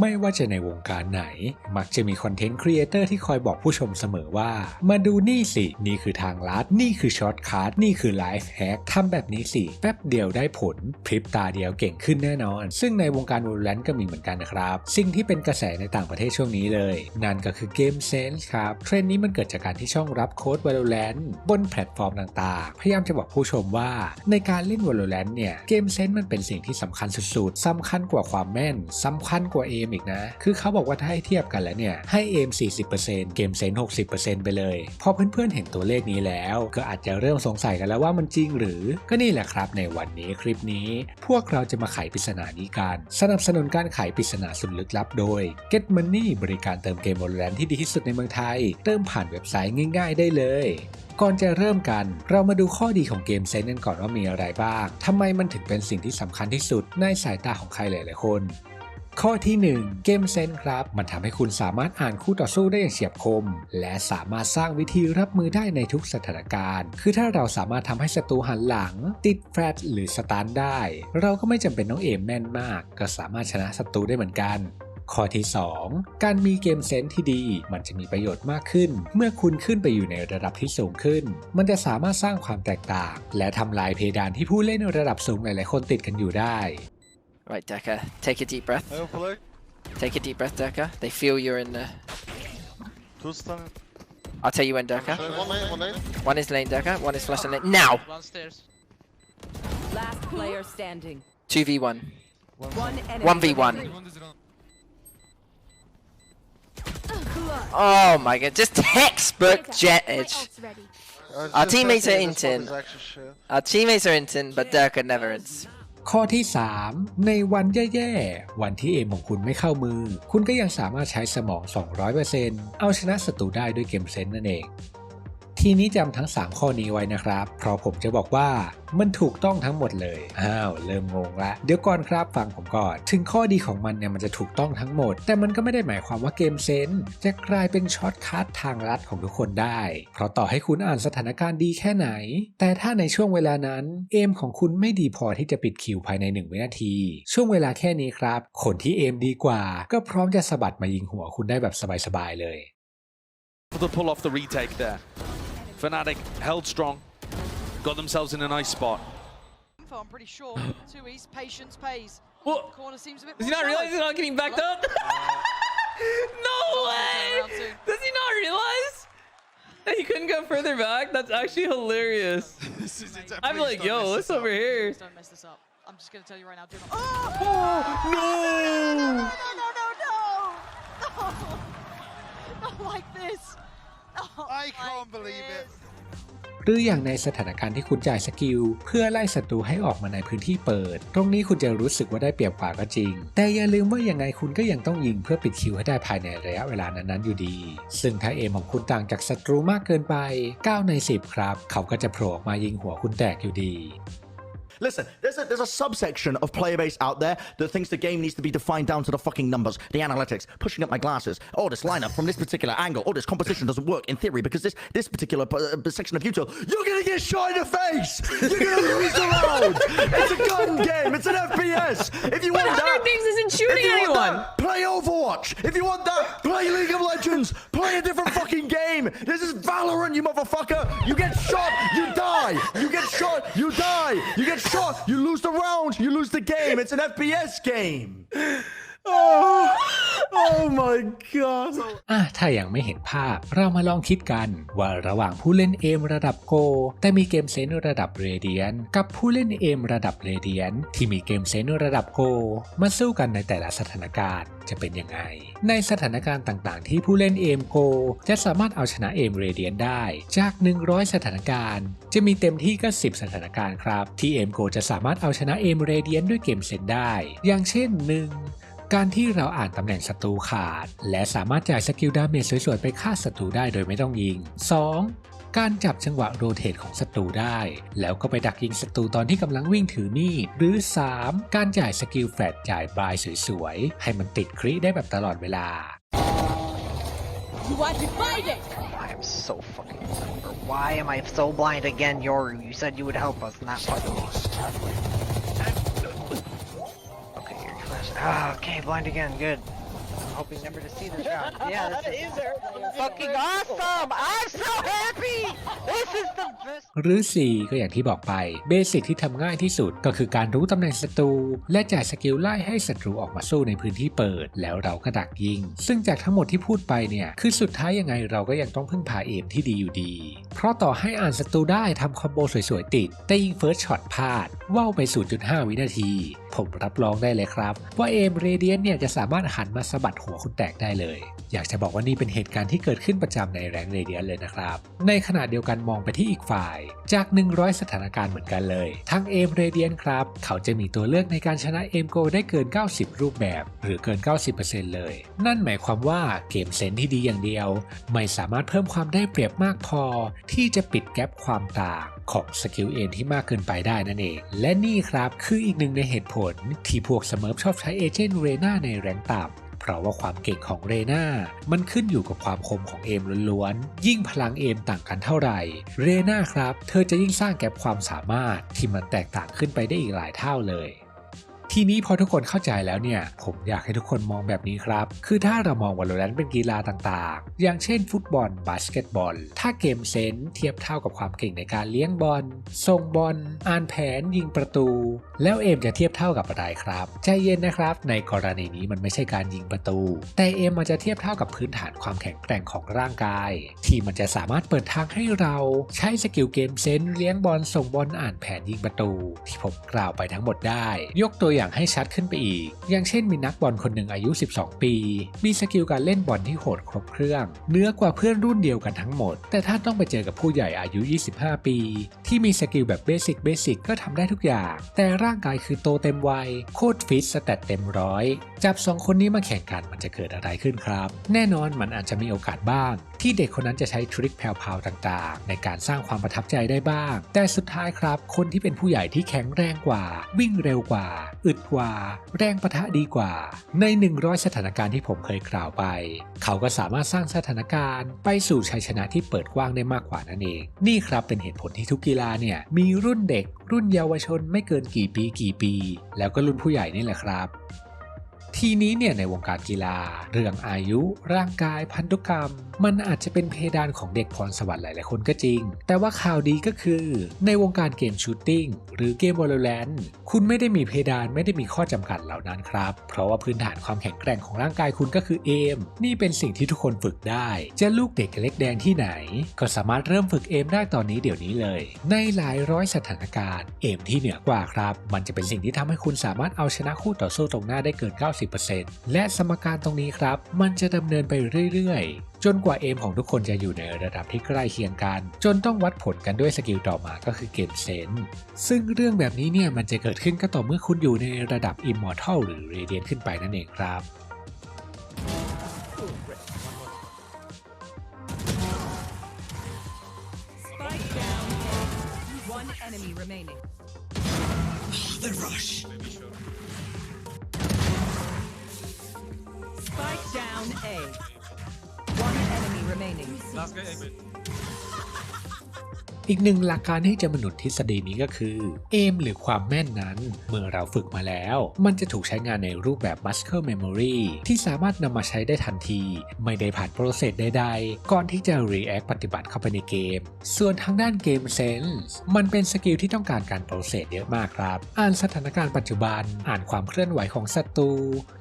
ไม่ว่าจะในวงการไหน มักจะมีคอนเทนต์ครีเอเตอร์ที่คอยบอกผู้ชมเสมอว่า มาดูนี่สิ นี่คือทางลัด นี่คือช็อตคัทนี่คือไลฟ์แฮกทำแบบนี้สิ แป๊บเดียวได้ผล พริบตาเดียวเก่งขึ้นแน่นอน ซึ่งในวงการ Valorant ก็มีเหมือนกันนะครับ สิ่งที่เป็นกระแสในต่างประเทศช่วงนี้เลย นั่นก็คือเกมเซนส์ครับ เทรนด์นี้มันเกิดจากการที่ช่องรับโค้ด Valorant บนแพลตฟอร์มต่างๆ พยายามจะบอกผู้ชมว่า ในการเล่น Valorant เนี่ย เกมเซนส์มันเป็นสิ่งที่สำคัญสุดๆสำคัญกว่าความแม่นสำคัญกว่าเอมอีกนะ คือเขาบอกว่าถ้าให้เทียบกันแล้วเนี่ย ให้เอม40%เกมเซน60%ไปเลย พอเพื่อนๆเห็นตัวเลขนี้แล้ว ก็อาจจะเริ่มสงสัยกันแล้วว่ามันจริงหรือ ก็นี่แหละครับในวันนี้คลิปนี้ พวกเราจะมาไขปริศนานี้กัน สนับสนุนการไขปริศนาสุดลึกลับโดย Get Money บริการเติมเกม Valorant ที่ดีที่สุดในเมืองไทย เติมผ่านเว็บไซต์ง่าย ๆ ได้เลยก่อนจะเริ่มกัน เรามาดูข้อดีของเกมเซนกันก่อนว่ามีอะไรบ้าง ทำไมมันถึงเป็นสิ่งที่สำคัญที่สุดในสายตาของใครหลายๆคน ข้อที่ 1 เกมเซนครับ มันทำให้คุณสามารถอ่านคู่ต่อสู้ได้อย่างเฉียบคม และสามารถสร้างวิธีรับมือได้ในทุกสถานการณ์ คือถ้าเราสามารถทำให้ศัตรูหันหลัง ติดแฟลชหรือสตาร์ทได้ เราก็ไม่จำเป็นต้องเอมแม่นมาก ก็สามารถชนะศัตรูได้เหมือนกันข้อที่ 2 การมีเกมเซนส์ที่ดี มันจะมีประโยชน์มากขึ้น เมื่อคุณขึ้นไปอยู่ในระดับที่สูงขึ้น มันจะสามารถสร้างความแตกต่าง และทำลายเพดานที่ผู้เล่นระดับสูงหลายๆคนติดกันอยู่ได้ Right, Deka, take a deep breath. Hello, play. Take a deep breath, Deka. They feel you're in the. Two stun. I'll tell you when, Deka. One lane, one lane. One is lane, Deka. One is flashing lane. Now! One stairs. Last player standing. 2v1. One enemy. 1v1. Oh my god, just textbook jet edge. Our teammates are this one intent. is actually shit. Our teammates are inting, but Deka never ins. ข้อที่ 3 ในวันแย่ๆ วันที่เอมของคุณไม่เข้ามือ คุณก็ยังสามารถใช้สมอง 200%เอาชนะศัตรูได้ด้วยเกมเซนต์นั่นเอง ทีนี้จำทั้ง 3 ข้อนี้ไว้นะครับ เพราะผมจะบอกว่ามันถูกต้องทั้งหมดเลย อ้าว เริ่มงงละ เดี๋ยวก่อนครับฟังผมก่อน ถึงข้อดีของมันเนี่ยมันจะถูกต้องทั้งหมด แต่มันก็ไม่ได้หมายความว่าเกมเซนจะกลายเป็นช็อตคัททางลัดของทุกคนได้ เพราะต่อให้คุณอ่านสถานการณ์ดีแค่ไหน แต่ถ้าในช่วงเวลานั้น เอมของคุณไม่ดีพอที่จะปิดคิวภายใน 1 วินาที ช่วงเวลาแค่นี้ครับ คนที่เอมดีกว่า ก็พร้อมจะสะบัดมายิงหัวคุณได้แบบสบายๆเลย able pull off the retake there. Fnatic held strong, got themselves in a nice spot. I'm pretty sure. Two East, patience pays. What? Corner seems a bit Does he more not realize he's not getting backed up? no way! Does he not realize that he couldn't go further back? That's actually hilarious. I'm like, yo, what's over here? Please don't mess this up. I'm just gonna tell you right now. Do not. Oh! No! No! หรืออย่างในสถานการณ์ที่คุณจ่ายสกิล เพื่อไล่ศัตรูให้ออกมาในพื้นที่เปิด ตรงนี้คุณจะรู้สึกว่าได้เปรียบกว่าก็จริง แต่อย่าลืมว่ายังไงคุณก็ยังต้องยิงเพื่อปิดคิวให้ได้ภายในระยะเวลานั้นๆอยู่ดี ซึ่งถ้าเอมของคุณต่างจากศัตรูมากเกินไป 9 ใน 10 ครับ เขาก็จะโผล่ออกมายิงหัวคุณแตกอยู่ดี Listen, there's a there's a subsection of player base out there that thinks the game needs to be defined down to the fucking numbers, the analytics, pushing up my glasses. Oh, this lineup from this particular angle. Oh, this composition doesn't work in theory because this this particular uh, section of util, you're gonna get shot in the face. You're gonna lose the round. It's a gun game. It's an FPS. If you But want Hunter that, Thieves isn't shooting anyone! that, play Overwatch. If you want that, play League of Legends. Play a different fucking game. This is Valorant, you motherfucker. You get shot, you die. You get shot, you die. You get shot, you lose the round. You lose the game. It's an FPS game. Oh, oh my god. อะถ้ายังไม่เห็นภาพ เรามาลองคิดกัน ว่าระหว่างผู้เล่นเอมระดับโก แต่มีเกมเซนส์ระดับเรเดียน กับผู้เล่นเอมระดับเรเดียน ที่มีเกมเซนส์ระดับโก มาสู้กันในแต่ละสถานการณ์จะเป็นยังไง ในสถานการณ์ต่างๆ ที่ผู้เล่นเอมโก จะสามารถเอาชนะเอมเรเดียนได้ จาก 100 สถานการณ์ จะมีเต็มที่ก็ 10 สถานการณ์ครับ ที่เอมโกจะสามารถเอาชนะเอมเรเดียนด้วยเกมเซนได้ อย่างเช่น 1 การที่เราอ่านตำแหน่งศัตรูขาด และสามารถจ่ายสกิลดาเมจสวยๆ ไปฆ่าศัตรูได้โดยไม่ต้องยิง 2. การจับจังหวะโรเตทของศัตรูได้ แล้วก็ไปดักยิงศัตรูตอนที่กำลังวิ่งถือมีด หรือ 3. การจ่ายสกิลแฟลชจ่ายบายสวยๆ ให้มันติดคริได้แบบตลอดเวลา You want to fight it? I am so fucking blind, bro. Why am I so blind again, Yoru? You said you would help us, not fucking Okay, Ah, okay, blind again, good. hoping never to see this round. Yeah, this is fucking awesome! I'm so happy! This is the best. หรือ 4 ก็อย่างที่บอกไปเบสิกที่ทำง่ายที่สุดก็คือการรู้ตำแหน่งศัตรู และจ่ายสกิลไล่ให้ศัตรูออกมาสู้ในพื้นที่เปิด แล้วเราก็ดักยิง ซึ่งจากทั้งหมดที่พูดไปเนี่ย คือสุดท้ายยังไงเราก็ยังต้องพึ่งพาเอมที่ดีอยู่ดี เพราะต่อให้อ่านศัตรูได้ทำคอมโบสวยๆติด แต่ยิงเฟิร์สช็อตพลาดว่าวไป 0.5 วินาที ผมรับรองได้เลยครับ ว่าเอมเรเดียนเนี่ยจะสามารถหันมาสะบัดหัวคุณแตกได้เลย อยากจะบอกว่านี่เป็นเหตุการณ์ที่เกิดขึ้นประจำในแรงเรเดียนเลยนะครับ ในขณะเดียวกันมองไปที่อีกฝ่าย จาก 100 สถานการณ์เหมือนกันเลยทั้งเอมเรเดียนครับเขาจะมีตัวเลือกในการชนะเอมโกได้เกิน 90 รูปแบบ หรือเกิน 90%เลย นั่นหมายความว่าเกมเซนที่ดีอย่างเดียว ไม่สามารถเพิ่มความได้เปรียบมากพอ ที่จะปิดแกลบความต่าง ของสกิลเอมที่มากเกินไปได้นั่นเอง และนี่ครับคืออีกหนึ่งในเหตุผลที่พวกสเมิร์ฟชอบใช้เอเจนต์เรนาในแรงต่ำเพราะว่าความเก่งของเรนา มันขึ้นอยู่กับความคมของเอมล้วนๆ ยิ่งพลังเอมต่างกันเท่าไหร่ เรนาครับ เธอจะยิ่งสร้างแก็บความสามารถที่มันแตกต่างขึ้นไปได้อีกหลายเท่าเลย ทีนี้พอทุกคนเข้าใจแล้วเนี่ย ผมอยากให้ทุกคนมองแบบนี้ครับ คือถ้าเรามองวอลเลนเป็นกีฬาต่างๆ อย่างเช่นฟุตบอลบาสเกตบอล ถ้าเกมเซนส์เทียบเท่ากับความเก่งในการเลี้ยงบอลส่งบอลอ่านแผนยิงประตู แล้วเอมจะเทียบเท่ากับอะไรครับ ใจเย็นนะครับ ในกรณีนี้มันไม่ใช่การยิงประตู แต่เอมมันจะเทียบเท่ากับพื้นฐานความแข็งแกร่งของร่างกาย ที่มันจะสามารถเปิดทางให้เราใช้สกิลเกมเซนส์เลี้ยงบอลส่งบอลอ่านแผนยิงประตู ที่ผมกล่าวไปทั้งหมดได้ ยกตัวอย่างให้ชัดขึ้นไปอีก อย่างเช่นมีนักบอลคนหนึ่งอายุ 12 ปี มีสกิลการเล่นบอลที่โหดครบเครื่องเหนือกว่าเพื่อนรุ่นเดียวกันทั้งหมด แต่ถ้าต้องไปเจอกับผู้ใหญ่อายุ 25 ปี ที่มีสกิลแบบเบสิกเบสิกก็ทำได้ทุกอย่าง แต่ร่างกายคือโตเต็มวัย โคตรฟิตสแตตเต็มร้อย จับสองคนนี้มาแข่งกันมันจะเกิดอะไรขึ้นครับ แน่นอนมันอาจจะมีโอกาสบ้าง ที่เด็กคนนั้นจะใช้ทริคแผ่วๆต่างๆ ในการสร้างความประทับใจได้บ้าง แต่สุดท้ายครับ คนที่เป็นผู้ใหญ่ที่แข็งแรงกว่า วิ่งเร็วกว่า อึดกว่า แรงปะทะดีกว่า ใน 100 สถานการณ์ที่ผมเคยกล่าวไป เขาก็สามารถสร้างสถานการณ์ ไปสู่ชัยชนะที่เปิดกว้างได้มากกว่านั่นเอง นี่ครับเป็นเหตุผลที่ทุกกีฬาเนี่ยมีรุ่นเด็ก รุ่นเยาวชนไม่เกินกี่ปีกี่ปี แล้วก็รุ่นผู้ใหญ่นี่แหละครับ ทีนี้เนี่ยในวงการกีฬา เรื่องอายุ ร่างกายพันธุกรรม มันอาจจะเป็นเพดานของเด็กพรสวรรค์หลายๆคนก็จริง แต่ว่าข่าวดีก็คือ ในวงการเกมชูตติ้งหรือเกม Valorant คุณไม่ได้มีเพดานไม่ได้มีข้อจำกัดเหล่านั้นครับ เพราะว่าพื้นฐานความแข็งแกร่งของร่างกายคุณก็คือเอมนี่เป็นสิ่งที่ทุกคนฝึกได้ จะลูกเด็กเล็กแดงที่ไหน ก็สามารถเริ่มฝึกเอมได้ตอนนี้เดี๋ยวนี้เลย ในหลายร้อยสถานการณ์ เอมที่เหนือกว่าครับ มันจะเป็นสิ่งที่ทำให้คุณสามารถเอาชนะคู่ต่อสู้ตรงหน้าได้เกิน 90และสมการตรงนี้ครับ มันจะดำเนินไปเรื่อยๆ จนกว่าเอมของทุกคนจะอยู่ในระดับที่ใกล้เคียงกัน จนต้องวัดผลกันด้วยสกิลต่อมาก็คือเกมเซนส์ซึ่งเรื่องแบบนี้เนี่ยมันจะเกิดขึ้นก็ต่อเมื่อคุณอยู่ในระดับ Immortal หรือ Radiant ขึ้นไปนั่นเองครับ Spike down. A. One enemy remaining. Spike down อีกหนึ่งหลักการที่จะมาหนุนทฤษฎีนี้ก็คือเอมหรือความแม่นนั้น เมื่อเราฝึกมาแล้ว มันจะถูกใช้งานในรูปแบบ muscle memory ที่สามารถนำมาใช้ได้ทันที ไม่ได้ผ่านโปรเซสใดๆ ก่อนที่จะ react ปฏิบัติเข้าไปในเกม ส่วนทางด้านเกม sense มันเป็นสกิลที่ต้องการการโปรเซสเยอะมากครับ อ่านสถานการณ์ปัจจุบัน อ่านความเคลื่อนไหวของศัตรู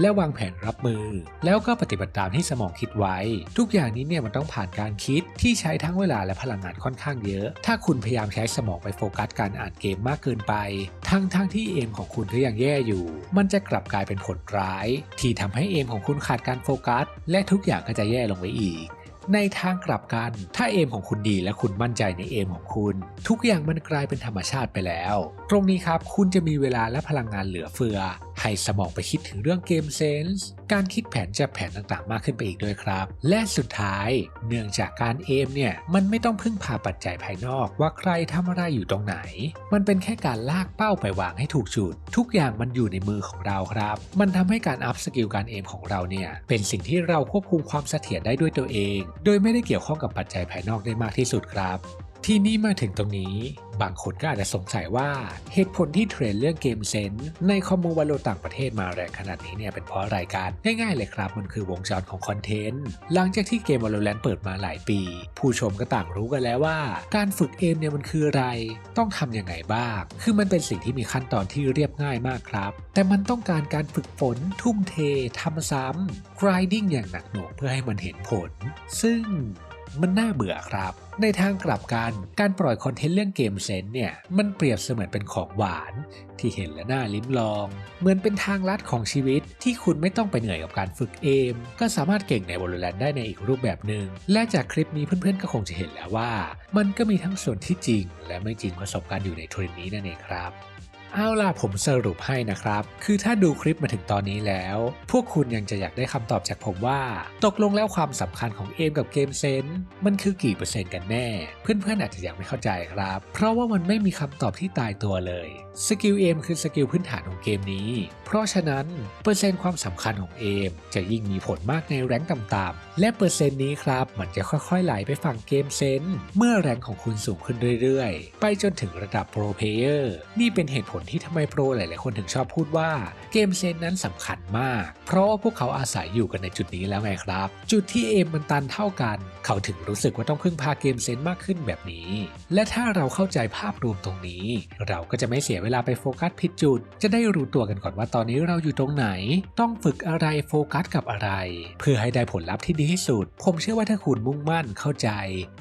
และวางแผนรับมือ แล้วก็ปฏิบัติตามที่สมองคิดไว้ ทุกอย่างนี้เนี่ยมันต้องผ่านการคิดที่ใช้ทั้งเวลาและพลังงานค่อนข้างเยอะถ้าคุณพยายามใช้สมองไปโฟกัสการอ่านเกมมากเกินไป ทั้งทั้งที่เอมของคุณก็ยังแย่อยู่ มันจะกลับกลายเป็นผลร้าย ที่ทำให้เอมของคุณขาดการโฟกัส และทุกอย่างก็จะแย่ลงไปอีกในทางกลับกัน ถ้าเอมของคุณดีและคุณมั่นใจในเอมของคุณ ทุกอย่างมันกลายเป็นธรรมชาติไปแล้ว ตรงนี้ครับคุณจะมีเวลาและพลังงานเหลือเฟือ ให้สมองไปคิดถึงเรื่องเกมเซนส์การคิดแผนจะแผนต่างๆ มากขึ้นไปอีกด้วยครับ และสุดท้ายเนื่องจากการเอมเนี่ยมันไม่ต้องพึ่งพาปัจจัยภายนอกว่าใครทำอะไรอยู่ตรงไหน มันเป็นแค่การลากเป้าไปวางให้ถูกจุด ทุกอย่างมันอยู่ในมือของเราครับ มันทำให้การอัพสกิลการเอมของเราเนี่ยเป็นสิ่งที่เราควบคุมความเสถียรได้ด้วยตัวเอง โดยไม่ได้เกี่ยวข้องกับปัจจัยภายนอกได้มากที่สุดครับ ที่นี่มาถึงตรงนี้ บางคนก็อาจจะสงสัยว่าเหตุผลที่เทรนเรื่องเกมเซนส์ในคอมมูวาโลต่างประเทศมาแรงขนาดนี้เนี่ยเป็นเพราะอะไรกันง่ายๆเลยครับ มันคือวงจรของคอนเทนต์ หลังจากที่เกม Valorant เปิดมาหลายปี ผู้ชมก็ต่างรู้กันแล้วว่า การฝึกเอมเนี่ยมันคืออะไร ต้องทำยังไงบ้าง คือมันเป็นสิ่งที่มีขั้นตอนที่เรียบง่ายมากครับ แต่มันต้องการการฝึกฝน ทุ่มเททำซ้ำ grinding อย่างหนักหน่วงเพื่อให้มันเห็นผล ซึ่งมันน่าเบื่อครับ ในทางกลับกัน การปล่อยคอนเทนต์เรื่องเกมเซนเนี่ย มันเปรียบเสมือนเป็นของหวานที่เห็นและน่าลิ้มลอง เหมือนเป็นทางลัดของชีวิตที่คุณไม่ต้องไปเหนื่อยกับการฝึกเอม ก็สามารถเก่งในบอลแลนได้ในอีกรูปแบบหนึ่ง และจากคลิปนี้เพื่อนๆก็คงจะเห็นแล้วว่า มันก็มีทั้งส่วนที่จริง และไม่จริงผสมกันอยู่ในเทรนนี้นั่นเองครับ เอาล่ะผมสรุปให้นะครับ คือถ้าดูคลิปมาถึงตอนนี้แล้ว พวกคุณยังจะอยากได้คำตอบจากผมว่า ตกลงแล้วความสำคัญของเอมกับเกมเซนมันคือกี่เปอร์เซ็นต์กันแน่ เพื่อนๆอาจจะยังไม่เข้าใจครับ เพราะว่ามันไม่มีคำตอบที่ตายตัวเลยสกิลเอมคือสกิลพื้นฐานของเกมนี้ เพราะฉะนั้นเปอร์เซ็นต์ความสำคัญของเอมจะยิ่งมีผลมากในแรงค์ต่ำๆและเปอร์เซ็นต์นี้ครับมันจะค่อยๆไหลไปฝั่งเกมเซนเมื่อแรงค์ของคุณสูงขึ้นเรื่อยๆ ไปจนถึงระดับโปรเพเยอร์นี่เป็นเหตุผลที่ทำไมโปรหลาย ๆ คนถึงชอบพูดว่าเกมเซนนั้นสำคัญมาก เพราะว่าพวกเขาอาศัยอยู่กันในจุดนี้แล้วไงครับ จุดที่เอมมันตันเท่ากัน เขาถึงรู้สึกว่าต้องพึ่งพาเกมเซนมากขึ้นแบบนี้ และถ้าเราเข้าใจภาพรวมตรงนี้ เราก็จะไม่เสียเวลาไปโฟกัสผิดจุด จะได้รู้ตัวกันก่อนว่าตอนนี้เราอยู่ตรงไหน ต้องฝึกอะไรโฟกัสกับอะไร เพื่อให้ได้ผลลัพธ์ที่ดีที่สุด ผมเชื่อว่าถ้าคุณมุ่งมั่นเข้าใจ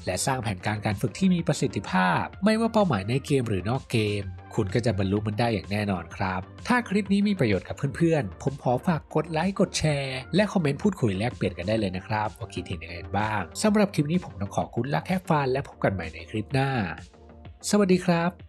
และสร้างแผนการการฝึกที่มีประสิทธิภาพ ไม่ว่าเป้าหมายในเกมหรือนอกเกม คุณก็จะบรรลุมันได้อย่างแน่นอนครับ ถ้าคลิปนี้มีประโยชน์กับเพื่อนๆ ผมขอฝากกดไลค์กดแชร์ และคอมเมนต์พูดคุยแลกเปลี่ยนกันได้เลยนะครับว่าคิดเห็นยังไงบ้างสำหรับคลิปนี้ผมต้องขอคุณลักแค่ฟันและพบกันใหม่ในคลิปหน้า สวัสดีครับ